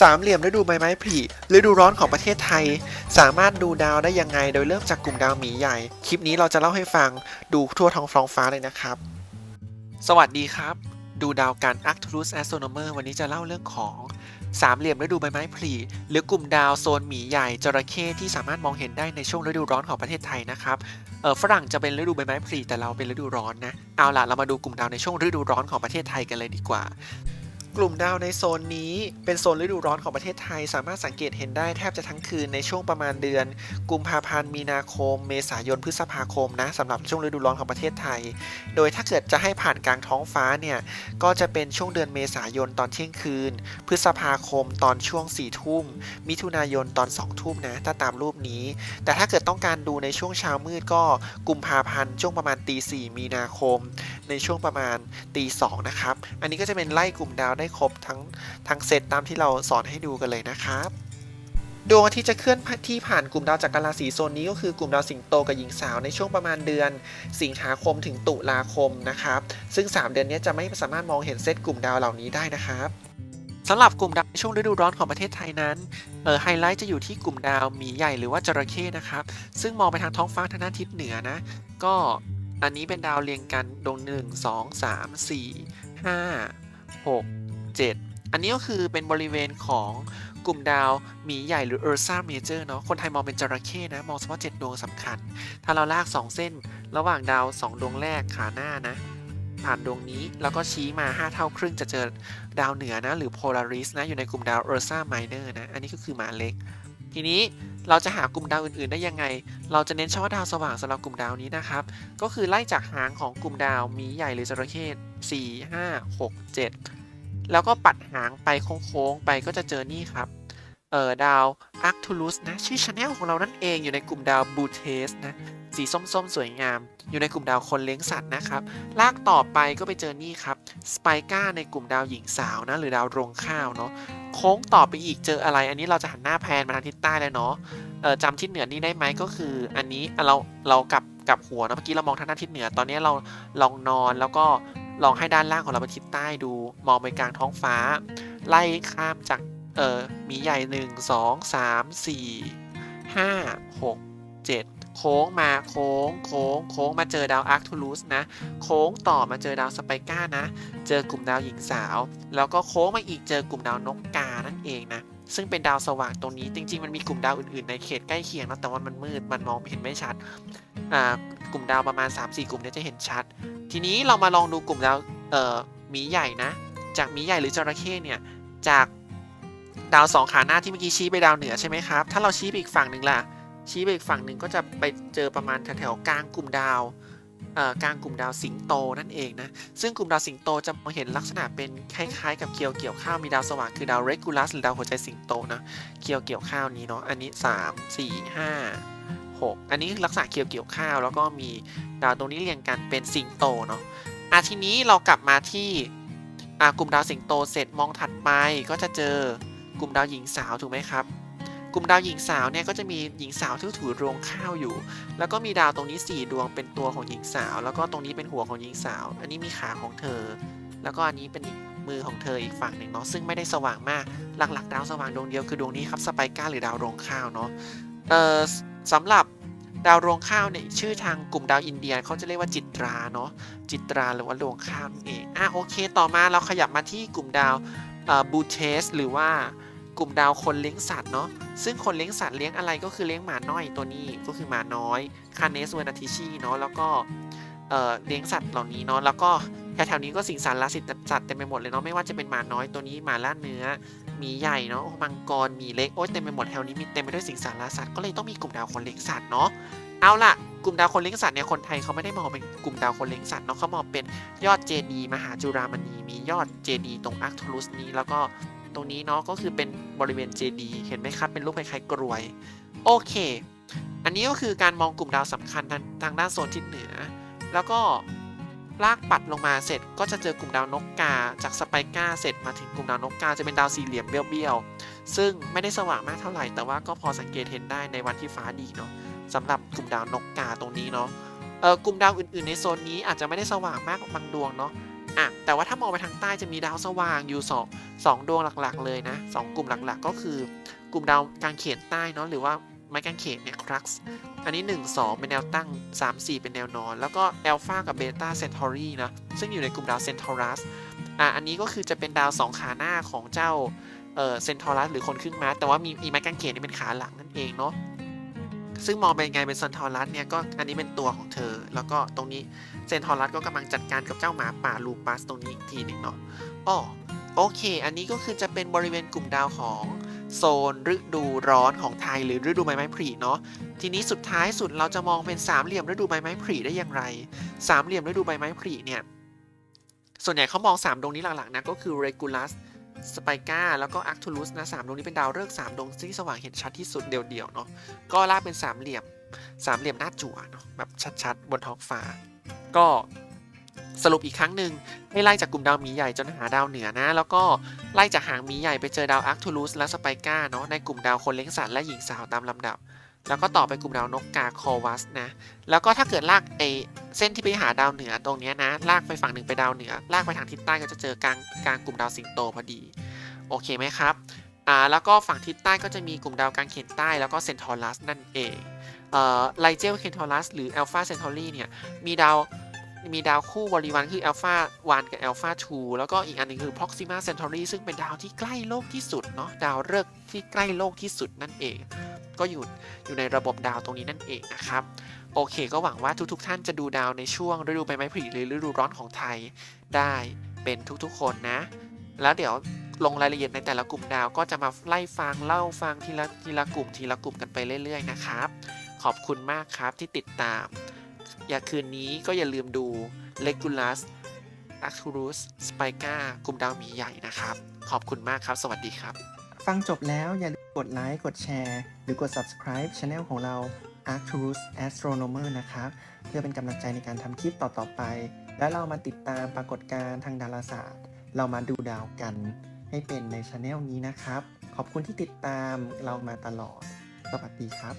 สามเหลี่ยมฤดูใบไม้ผลิฤดูร้อนของประเทศไทย สามารถดูดาวได้ยังไง โดยเริ่มจากกลุ่มดาวหมีใหญ่ คลิปนี้เราจะเล่าให้ฟังดูทั่วท้องฟ้องฟ้าเลยนะครับ สวัสดีครับ ดูดาวกัน Arcturus Astronomer วันนี้จะเล่าเรื่องของสามเหลี่ยมฤดูใบไม้ผลิหรือกลุ่มดาวโซนหมีใหญ่จระเข้ที่สามารถมองเห็นได้ในช่วงฤดูร้อนของประเทศไทยนะครับเออฝรั่งจะเป็นฤดูใบไม้ผลิแต่เราเป็นฤดูร้อนนะเอาล่ะเรามาดูกลุ่มดาวในช่วงฤดูร้อนของประเทศไทยกันเลยดีกว่า กลุ่มดาวในโซนนี้เป็นโซนฤดูร้อนของประเทศไทย สามารถสังเกตเห็นได้แทบจะทั้งคืนในช่วงประมาณเดือน กุมภาพันธ์มีนาคม เมษายนพฤษภาคมนะสำหรับช่วงฤดูร้อนของประเทศไทย โดยถ้าเกิดจะให้ผ่านกลางท้องฟ้าเนี่ยก็จะเป็นช่วงเดือนเมษายนตอนเที่ยงคืน พฤษภาคมตอนช่วง4ี่ทุ่ม มิถุนายนตอน2องทุ่มนะถ้าตามรูปนี้ แต่ถ้าเกิดต้องการดูในช่วงเช้ามืดก็กุมภาพันธ์ช่วงประมาณตีสี่มีนาคม ในช่วงประมาณตีสองนะครับอันนี้ก็จะเป็นไล่กลุ่มดาวได้ครบทั้งทั้งเซตตามที่เราสอนให้ดูกันเลยนะครับดวงอาทิตย์จะเคลื่อนที่ผ่านกลุ่มดาวจักรราศีโซนนี้ก็คือกลุ่มดาวสิงโตกับหญิงสาวในช่วงประมาณเดือน สิงหาคมถึงตุลาคมนะครับ ซึ่ง 3 เดือนนี้จะไม่สามารถมองเห็นเซตกลุ่มดาวเหล่านี้ได้นะครับสำหรับกลุ่มดาวในช่วงฤดูร้อนของประเทศไทยนั้นเออไฮไลท์จะอยู่ที่กลุ่มดาวหมีใหญ่หรือว่าจระเข้นะครับ ซึ่งมองไปทางท้องฟ้าทางด้านทิศเหนือนะ ก็อันนี้เป็นดาวเรียงกันดวงหนึ่งสองสามสี่ห้าหก เจ็ดอันนี้ก็คือเป็นบริเวณของกลุ่มดาวหมีใหญ่หรือ Ursa Major เนาะคนไทยมองเป็นจระเข้นะ มองเฉพาะ 7 ดวงสำคัญ ถ้าเราลาก 2 เส้น ระหว่างดาว 2 ดวงแรกขาหน้านะ ผ่านดวงนี้แล้วก็ชี้มา 5 เท่าครึ่งจะเจอดาวเหนือนะ หรือ Polaris นะ อยู่ในกลุ่มดาว Ursa Minor นะ อันนี้ก็คือหมาเล็ก ทีนี้เราจะหากลุ่มดาวอื่น ๆ ได้ยังไง เราจะเน้นเฉพาะดาวสว่างสำหรับกลุ่มดาวนี้นะครับ ก็คือไล่จากหางของกลุ่มดาวมีใหญ่หรือจระเข้สี่ห้าหกเจ็ด แล้วก็ปัดหางไปโค้งๆไปก็จะเจอนี่ครับ เอ่อดาว Arcturus นะ ชื่อชาแนลของเรานั่นเองอยู่ในกลุ่มดาว b u t e s นะ สีส้มๆ สวยงาม อยู่ในกลุ่มดาวคนเลี้ยงสัตว์นะครับ ลากต่อไปก็ไปเจอนี่ครับสไปก้าในกลุ่มดาวหญิงสาวนะ หรือดาวรงข้าวเนาะโค้งต่อไปอีกเจออะไร อันนี้เราจะหันหน้าแพนมาทางทิศใต้เลยเนาะเออจำทิศเหนือนี่ได้ไหมก็คือ อันนี้เราเรากลับกับหัวนะเมื่อกี้เรามองทางด้านทิศเหนือตอนนี้เราลองนอนแล้วก็ ลองให้ด้านล่างของเราเป็นทิศใต้ดู มองไปกลางท้องฟ้า ไล่ข้ามจากเออมีใหญ่1 2 3 4 5 6 7โค้งมาโค้งโค้งโค้งมาเจอดาวอาร์คทูลูสนะ โค้งต่อมาเจอดาวสไปก้านะ เจอกลุ่มดาวหญิงสาว แล้วก็โค้งมาอีกเจอกลุ่มดาวนกกานั่นเองนะซึ่งเป็นดาวสว่างตรงนี้จริง ๆ มันมีกลุ่มดาวอื่นๆ ในเขตใกล้เคียงนะแต่ว่ามันมืดมันมองเห็นไม่ชัด กลุ่มดาวประมาณ 3-4 กลุ่มเนี้จะเห็นชัด ทีนี้เรามาลองดูกลุ่มดาวหมีใหญ่นะ จากหมีใหญ่หรือจระเข้เนี่ยจากดาวสองขาหน้าที่เมื่อกี้ชี้ไปดาวเหนือใช่ไหมครับ ถ้าเราชี้ไปอีกฝั่งหนึ่งล่ะ ชี้ไปอีกฝั่งหนึ่งก็จะไปเจอประมาณแถวๆกลางกลุ่มดาวกลางกลุ่มดาวสิงโตนั่นเองนะ ซึ่งกลุ่มดาวสิงโตจะมองเห็นลักษณะเป็นคล้ายๆ กับเกี่ยวเกี่ยวข้าวมีดาวสว่างคือดาวเรกูลัสหรือดาวหัวใจสิงโตนะ เกี่ยวเกี่ยวข้าวนี้เนาะ อันนี้ 3 4 5 6 อันนี้คือลักษณะเกี่ยวเกี่ยวข้าว แล้วก็มีดาวตรงนี้เรียงกันเป็นสิงโตเนาะอะทีนี้เรากลับมาที่อ่ากลุ่มดาวสิงโตเสร็จมองถัดไปก็จะเจอกลุ่มดาวหญิงสาวถูกไหมครับ กลุ่มดาวหญิงสาวเนี่ยก็จะมีหญิงสาวที่ถือรวงข้าวอยู่ แล้วก็มีดาวตรงนี้ 4 ดวงเป็นตัวของหญิงสาว แล้วก็ตรงนี้เป็นหัวของหญิงสาว อันนี้มีขาของเธอ แล้วก็อันนี้เป็นมือของเธออีกฝั่งหนึ่งเนาะซึ่งไม่ได้สว่างมากหลักๆ ดาวสว่างดวงเดียวคือดวงนี้ครับสไปก้าหรือดาวรวงข้าวเนาะเอ่อ สำหรับดาวรวงข้าวเนี่ยชื่อทางกลุ่มดาวอินเดียเขาจะเรียกว่าจิตราเนาะจิตราหรือว่ารวงข้าวนั่นเองอะโอเค ต่อมาเราขยับมาที่กลุ่มดาวบูเทสหรือว่ากลุ่มดาวคนเลี้ยงสัตว์เนาะซึ่งคนเลี้ยงสัตว์เลี้ยงอะไรก็คือเลี้ยงหมาน้อยตัวนี้ก็คือหมาน้อยคาเนสเวนาทิชีเนาะแล้วก็เลี้ยงสัตว์เหล่านี้เนาะแล้วก็แถวๆนี้ก็สิงสารสัตว์เต็มไปหมดเลยเนาะไม่ว่าจะเป็นหมาน้อยตัวนี้หมาล่าเนื้อ มีใหญ่เนาะมังกรมีเล็กโอ้ยเต็มไปหมดแถวนี้มีเต็มไปด้วยสิงสารสัตว์ก็เลยต้องมีกลุ่มดาวคนเลี้ยงสัตว์เนาะเอาล่ะกลุ่มดาวคนเลี้ยงสัตว์เนี่ยคนไทยเขาไม่ได้มองเป็นกลุ่มดาวคนเลี้ยงสัตว์เนาะเขามองเป็นยอดเจดีย์มหาจุฬามณีมียอดเจดีย์ตรงอาร์คทูลุสนี้แล้วก็ตรงนี้เนาะก็คือเป็นบริเวณเจดีย์เห็นไหมครับเป็นรูปคล้ายๆกรวย โอเค อันนี้ก็คือการมองกลุ่มดาวสำคัญทางด้านโซนทิศเหนือ แล้วก็ ลากปัดลงมาเสร็จก็จะเจอกลุ่มดาวนกกา จากสไปก้าเสร็จมาถึงกลุ่มดาวนกกาจะเป็นดาวสี่เหลี่ยมเบี้ยวๆ ซึ่งไม่ได้สว่างมากเท่าไหร่ แต่ว่าก็พอสังเกตเห็นได้ในวันที่ฟ้าดีเนาะสำหรับกลุ่มดาวนกกาตรงนี้เนาะเออกลุ่มดาวอื่นๆในโซนนี้อาจจะไม่ได้สว่างมากบางดวงเนาะอะแต่ว่าถ้ามองไปทางใต้จะมีดาวสว่างอยู่สองสองดวงหลักๆ เลยนะสองกลุ่มหลักๆ ก็คือกลุ่มดาวกลางเขนใต้เนาะหรือว่า ไม้กางเขนเนี่ยครักซ์อันนี้ 1 2 เป็นแนวตั้ง 3 4 เป็นแนวนอน แล้วก็อัลฟากับเบต้าเซนทอรีนะ ซึ่งอยู่ในกลุ่มดาวเซนทอรัสอะอันนี้ก็คือจะเป็นดาวสองขาหน้าของเจ้าเอ่อเซนทอรัสหรือคนครึ่งม้า แต่ว่ามีไม้กางเขนนี่เป็นขาหลังนั่นเองเนาะซึ่งมองเป็นไงเป็นเซนทอรัสเนี่ยก็อันนี้เป็นตัวของเธอ แล้วก็ตรงนี้เซนทอรัสก็กำลังจัดการกับเจ้าหมาป่าลูปัสตรงนี้อีกทีหนึ่งเนาะอ๋อโอเค อันนี้ก็คือจะเป็นบริเวณกลุ่มดาวของ โซนฤดูร้อนของไทยหรือฤดูใบไม้ผลิเนาะทีนี้สุดท้ายสุดเราจะมองเป็นสามเหลี่ยมฤดูใบไม้ผลิได้อย่างไร สามเหลี่ยมฤดูใบไม้ผลิเนี่ยส่วนใหญ่เขามองสามดวงนี้หลักๆนะก็คือ Regulus สไปกาแล้วก็ Arcturus นะสามดวงนี้เป็นดาวฤกษ์สามดวงที่สว่างเห็นชัดที่สุดเดี่ยวๆเนาะก็ลากเป็นสามเหลี่ยมสามเหลี่ยมหน้าจั่วเนาะแบบชัดๆ บนท้องฟ้า ก็ สรุปอีกครั้งหนึ่งให้ไล่จากกลุ่มดาวหมีใหญ่จนหาดาวเหนือนะ แล้วก็ไล่จากหางหมีใหญ่ไปเจอดาวอาร์คทูลูสและสไปกาเนาะในกลุ่มดาวคนเลี้ยงสัตว์และหญิงสาวตามลำดับ แล้วก็ต่อไปกลุ่มดาวนกกาคอวัสนะแล้วก็ถ้าเกิดลากไอเส้นที่ไปหาดาวเหนือตรงนี้นะลากไปฝั่งหนึ่งไปดาวเหนือ ลากไปทางทิศใต้ก็จะเจอกลางกลางกลุ่มดาวสิงโตพอดีโอเคไหมครับอ่าแล้วก็ฝั่งทิศใต้ก็จะมีกลุ่มดาวกลางเขนใต้แล้วก็เซนทอรัสนั่นเองเอ่อไลเจลเคนทอรัสหรืออัลฟาเซนทอรีเนี่ยมีดาว มีดาวคู่บริวารคืออัลฟา1กับอัลฟา2แล้วก็อีกอันหนึงคือ Proxima Centauri ซึ่งเป็นดาวที่ใกล้โลกที่สุดเนาะดาวฤกษ์ที่ใกล้โลกที่สุดนั่นเอง ก็อยู่อยู่ในระบบดาวตรงนี้นั่นเองนะครับโอเค ก็หวังว่าทุกๆทท่านจะดูดาวในช่วงฤดูใบไม้ผลิหรือฤดูร้อนของไทยได้เป็นทุกๆ คนนะ แล้วเดี๋ยวลงรายละเอียดในแต่ละกลุ่มดาวก็จะมาไล่ฟังเล่าฟังทีละทีละกลุ่มทีละกลุ่มกันไปเรื่อย ๆ นะครับ ขอบคุณมากครับที่ติดตาม อย่าคืนนี้ก็อย่าลืมดู Regulus Arcturus Spica กลุ่มดาวหมีใหญ่นะครับ ขอบคุณมากครับ สวัสดีครับ ฟังจบแล้วอย่าลืมกดไลค์กดแชร์ หรือกด subscribe Channel ของเรา Arcturus Astronomer นะครับ เพื่อเป็นกำลังใจในการทำคลิปต่อ ๆ ไป แล้วเรามาติดตามปรากฏการณ์ทางดาราศาสตร์ เรามาดูดาวกัน ให้เป็นใน Channel นี้นะครับ ขอบคุณที่ติดตามเรามาตลอด สวัสดีครับ